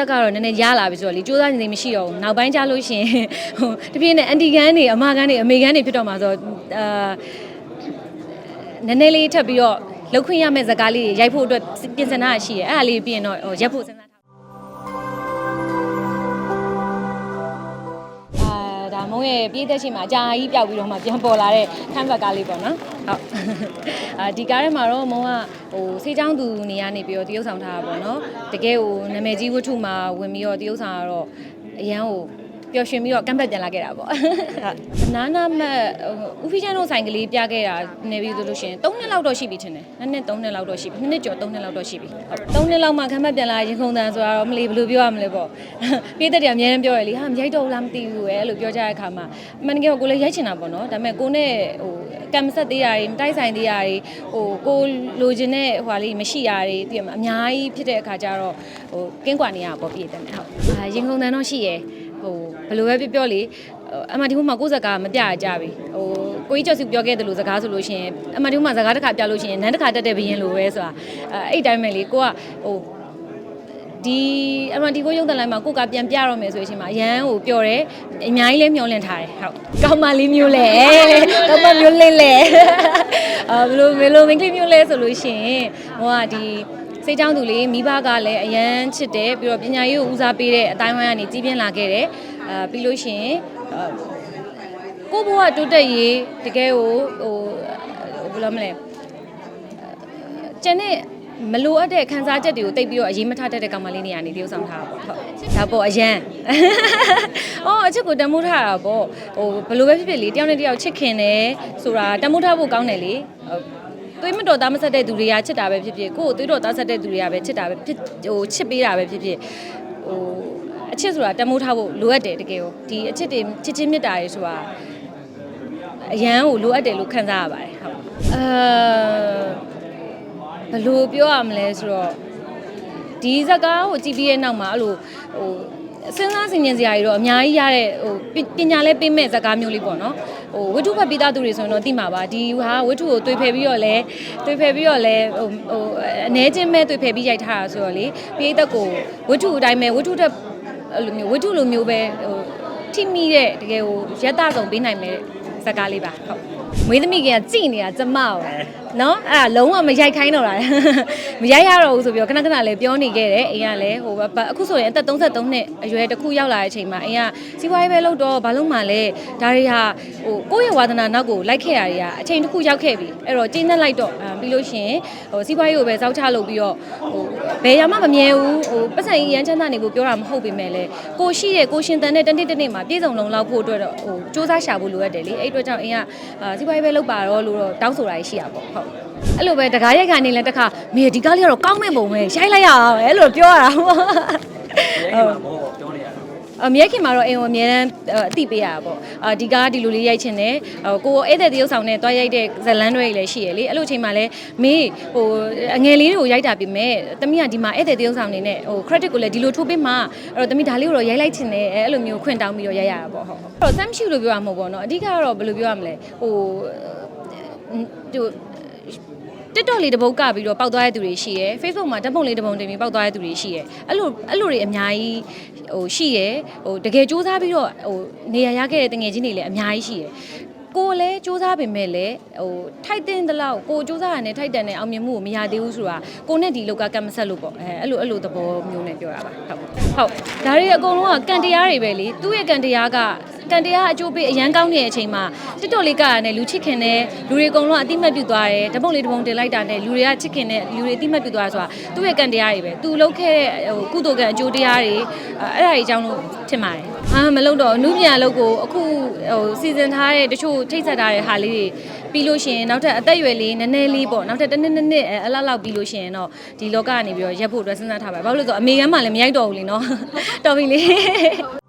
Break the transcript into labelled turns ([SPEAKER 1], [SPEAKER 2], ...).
[SPEAKER 1] သက်ကတော့နည်းနည်းရလာပြီဆိုတော့လေစူးစမ်းနေနေမရှိတော့ဘူးနောက်ပိုင်းကျလို့ရှရင်ဟိုတပြည့်နဲ့အန်တီကန်တွေအမကန်တွေအမေကန်တွေဖြစ်တော့မှာဆိုတော့အာနည်းနည်းလေးထပ်ပြီးတော့လောက်ခွင့်ရမယ့်ဇာတ်ကားလေးတွေရိုက်ဖို့အတွက်ပြင်ဆင်တာရှိရဲအဲ့ဒါလေးပြီးရင်တော့ဟိုရက်ဖို့စဉ်းစား မုံရဲ့ပြေးသက်ချိန်မှာအကြာကြီးပျောက်ပြီးတော့မှပြန်ပေါ်လာတဲ့ခန်းဘက်ကားလေးပေါ့နော်ဟုတ်အာဒီကားထဲမှာတော့မုံကဟိုဆေးချောင်းသူနေရနေပြီးတော့တရုပ်ဆောင်ထားတာပေါ့နော်တကယ်ဟိုနာမည်ကြီးဝတ္ထုမှာဝင်ပြီးတော့တရုပ်ဆောင်ကတော့အရန်ဟို ပျော်ရွှင်ပြီးတော့ကမ်ဘက်ပြန်လာခဲ့တာပေါ့ဟုတ်နာနာမတ်ဟိုဦးဖီချန်တို့ဆိုင်ကလေးပြခဲ့တာနေပြီးဆိုလို့ရှိရင်3နှစ်လောက်တော့ရှိပြီထင်တယ်နှစ်နှစ်3နှစ်လောက်တော့ရှိပြီနှစ်နှစ်ကျော်3နှစ်လောက်တော့ရှိပြီဟုတ်3နှစ်လောက်မှကမ်ဘက်ပြန်လာရင်ခုန်တန်ဆိုတော့မလီဘယ်လိုပြောရမလဲပေါ့ပြေးတဲ့တည်းအများကြီးပြောရလေဟာမရိုက်တော့ဘူးလားမသိဘူးပဲအဲ့လိုပြောကြတဲ့အခါမှာအမှန်တကယ်ကိုလည်းရိုက်ချင်တာပေါ့နော်ဒါပေမဲ့ကိုနဲ့ဟိုကမ်မဆက်သေးတာတွေမတိုက်ဆိုင်သေးတာတွေဟိုကိုလိုချင်တဲ့ဟိုဟာလေးမရှိတာတွေတည်ရမှာအများကြီးဖြစ်တဲ့အခါကျတော့ဟိုကင်းကွာနေရပေါ့ပြေးတယ်ဟုတ်အာရင်ခုန်တန်တော့ရှိရယ် ဟိုဘယ်လိုပဲပြောပြောလေအမဒီဘုမှာကိုယ်စကားမပြရကြပြီဟိုကိုကြီးကျော်စုပြောခဲ့တယ်လို့စကားဆိုလို့ရှိရင်အမဒီဘုမှာစကားတစ်ခါပြလို့ရှိရင်နန်းတစ်ခါတက်တဲ့ဘရင်လိုပဲဆိုတာအဲအဲ့တိုင်းပဲလေကိုကဟိုဒီအမဒီကိုရုံတန်လိုက်မှာကိုကပြန်ပြတော့မယ်ဆိုရင်မှာအရန်ဟိုပျော်တယ်အများကြီးလည်းမျောလင့်ထားတယ်ဟုတ်ကောင်းမလေးမျိုးလဲကောင်းမမျိုးလေးလဲအာဘယ်လိုဘယ်လိုမင်းကလေးမျိုးလဲဆိုလို့ရှိရင်ဟိုကဒီ စိတ်ချောင်းသူလေးမိဘကလည်းအရန်ချစ်တယ်ပြီးတော့ပညာရေးကိုဦးစားပေးတဲ့အတိုင်းဝိုင်းကနေကြီးပြင်းလာခဲ့တယ်အာပြီးလို့ရှိရင်အာကိုဘဝတိုးတက်ရေးတကယ်ကိုဟိုဘယ်လိုမလဲကျန်တဲ့မလိုအပ်တဲ့ခန်းစားချက်တွေကိုတိတ်ပြီးတော့အရေးမထားတတ်တဲ့ကောင်မလေးနေရာနေတရုပ်ဆောင်ထားတာပေါ့ဟုတ်ဒါပေါ့အရန်အော်အချစ်ကိုတမိုးထားတာပေါ့ဟိုဘယ်လိုပဲဖြစ်ဖြစ်လေတယောက်နဲ့တယောက်ချစ်ခင်တယ်ဆိုတာတမိုးထားဖို့ကောင်းတယ်လေဟုတ် သွေးမတော်သားမဆက်တဲ့သူတွေကချစ်တာပဲဖြစ်ဖြစ်ကိုယ့်ကိုသွေးတော်သားဆက်တဲ့သူတွေကပဲချစ်တာပဲဖြစ်ဟိုချစ်ပေးတာပဲဖြစ်ဖြစ်ဟိုအချစ်ဆိုတာတမိုးထားဖို့လိုအပ်တယ်တကယ်ကိုဒီအချစ်တွေချစ်ချင်းမြတ်တာတွေဆိုတာအရန်ကိုလိုအပ်တယ်လို့ခံစားရပါတယ်ဟုတ်အဲဘယ်လိုပြောရမလဲဆိုတော့ဒီဇာတ်ကားကိုကြည့်ပြီးတဲ့နောက်မှာအဲ့လိုဟို စဉ်းစားဆင်ခြင်စရာတွေတော့အများကြီးရတဲ့ဟိုပပညာလဲပေးမဲ့ဇာတ်ကားမျိုးလေးပေါ့နော်ဟိုဝတ္ထုဖတ်ပြီးသားသူတွေဆိုရင်တော့သိမှာပါဒီဟာဝတ္ထုကိုတွေးဖယ်ပြီးတော့လဲတွေးဖယ်ပြီးတော့လဲဟိုဟိုအနေချင်းမဲ့တွေးဖယ်ပြီးရိုက်ထားတာဆိုတော့လေပြေးသက်ကိုဝတ္ထုအတိုင်းပဲဝတ္ထုတက်အဲ့လိုမျိုးဝတ္ထုလိုမျိုးပဲဟိုထိမိတဲ့တကယ်ဟိုရက်တဆောင်ပေးနိုင်မဲ့ဇာတ်ကားလေးပါဟုတ်မွေးသမီးကကြည်နေတာကျမကိုနော်အဲ့ဒါလုံးဝမရိုက်ခိုင်းတော့တာမရိုက်ရတော့ဘူးဆိုပြီးတော့ခဏခဏလေးပြောနေခဲ့တယ်အိမ်ကလည်းဟိုအခုဆိုရင်အသက်33နှစ်အရွယ်တစ်ခုရောက်လာတဲ့အချိန်မှာအိမ်ကစီးပွားရေးပဲလုပ်တော့ဘာလို့မှလဲဒါတွေဟာဟိုကိုယ့်ရဲ့ဝါသနာနောက်ကိုလိုက်ခဲ့ရတွေကအချိန်တစ်ခုရောက်ခဲ့ပြီအဲ့တော့ကျင်းသက်လိုက်တော့ပြီးလို့ရှိရင်ဟိုစီးပွားရေးကိုပဲစောက်ချလုပ်ပြီးတော့ဟိုဘယ်ရမှမမြဲဘူးဟိုပတ်စံကြီးရမ်းချမ်းသာနေဖို့ပြောတာမဟုတ်ပေမဲ့လည်းကိုရှိတဲ့ကိုရှင်တန်တဲ့တနေ့တနေ့မှာပြည့်စုံလုံလောက်ဖို့အတွက်တော့ဟိုစူးစမ်းရှာဖို့လိုအပ်တယ်လေအဲ့အတွက်ကြောင့်အိမ်ကစီးပွားရေးပဲလုပ်ပါတော့လို့တော့တောင်းဆိုတာရှိရပါပေါ့ဟုတ် အဲ့လိုပဲတကားရိုက်ကနေလဲတခါမေဒီကားလေးကတော့ကောင်းမဲ့ပုံပဲရိုက်လိုက်ရအောင်ပဲအဲ့လိုပြောရတာပေါ့
[SPEAKER 2] ရဲကမောပြောနေရတာ
[SPEAKER 1] အမြဲခင်မှာတော့အိမ်ကိုအမြဲတမ်းအတိပေးရတာပေါ့အာဒီကားဒီလိုလေးရိုက်ချင်တယ်ဟိုကိုဧည့်သည်တရုပ်ဆောင်နဲ့တွားရိုက်တဲ့ဇလန်းတွေလည်းရှိရလေအဲ့လိုချိန်မှာလည်းမေးဟိုအငယ်လေးတွေကိုရိုက်တာပြင်မဲ့တမီးကဒီမှာဧည့်သည်တရုပ်ဆောင်နေနဲ့ဟို credit ကိုလည်းဒီလိုထိုးပေးမှအဲ့တော့တမီးဒါလေးကိုတော့ရိုက်လိုက်ချင်တယ်အဲ့လိုမျိုးခွင့်တောင်းပြီးတော့ရိုက်ရတာပေါ့ဟုတ်ဟုတ်အဲ့တော့ sam ရှိလို့ပြောရမှာပေါ့နော်အဓိကတော့ဘယ်လိုပြောရမလဲဟိုဟို TikTok လေးတစ်ပုတ်ကပြီးတော့ပောက်သွားတဲ့သူတွေရှိရယ် Facebook မှာဓာတ်ပုံလေးတစ်ပုံတင်ပြီးပောက်သွားတဲ့သူတွေရှိရယ်အဲ့လိုအဲ့လိုတွေအများကြီးဟိုရှိရယ်ဟိုတကယ်စူးစမ်းပြီးတော့ဟိုနေရာရခဲ့တဲ့တငယ်ချင်းတွေလည်းအများကြီးရှိရယ်ကိုလည်းစူးစမ်းပေမဲ့လည်းဟိုထိုက်တဲ့တလောက်ကိုစူးစမ်းရတဲ့ထိုက်တန်တဲ့အောင်မြင်မှုကိုမရသေးဘူးဆိုတာကိုနဲ့ဒီလောက်ကကတ်မဆက်လို့ပေါ့အဲအဲ့လိုအဲ့လိုသဘောမျိုးနဲ့ပြောတာပါဟုတ်ဟုတ်ဒါတွေအကုန်လုံးကကံတရားတွေပဲလေသူ့ရဲ့ကံတရားက ကံတရားအကျိုးပေးအရန်ကောင်းတဲ့အချိန်မှာတစ်တော်လေးကရနဲ့လူချစ်ခင်တဲ့လူတွေအကုန်လုံးအတိမတ်ပြုသွားတယ်ဓပုံလေးဓပုံတင်လိုက်တာနဲ့လူတွေကချစ်ခင်တဲ့လူတွေအတိမတ်ပြုသွားဆိုတာသူ့ရဲ့ကံတရားတွေပဲသူလုပ်ခဲ့တဲ့ဟိုကုသိုလ်ကံအကျိုးတရားတွေအဲ့ဒါတွေအကြောင်းလို့ထင်ပါတယ်အာမလုပ်တော့အမှုပြန်လုပ်ကိုအခုဟိုစီစဉ်ထားတဲ့တချို့ထိတ်ဆက်ထားတဲ့ဟာလေးတွေပြီးလို့ရှိရင်နောက်ထပ်အသက်အရွယ်လေးနည်းနည်းလေးပေါ့နောက်ထပ်တစ်နှစ်နှစ်နှစ်အလားလောက်ပြီးလို့ရှိရင်တော့ဒီလောကကနေပြီးတော့ရက်ဖို့အတွက်စဉ်းစားထားပါတယ်ဘာလို့လဲဆိုတော့အမေကမှလည်းမရိုက်တော့ဘူးလीနော်တော်ပြီလေ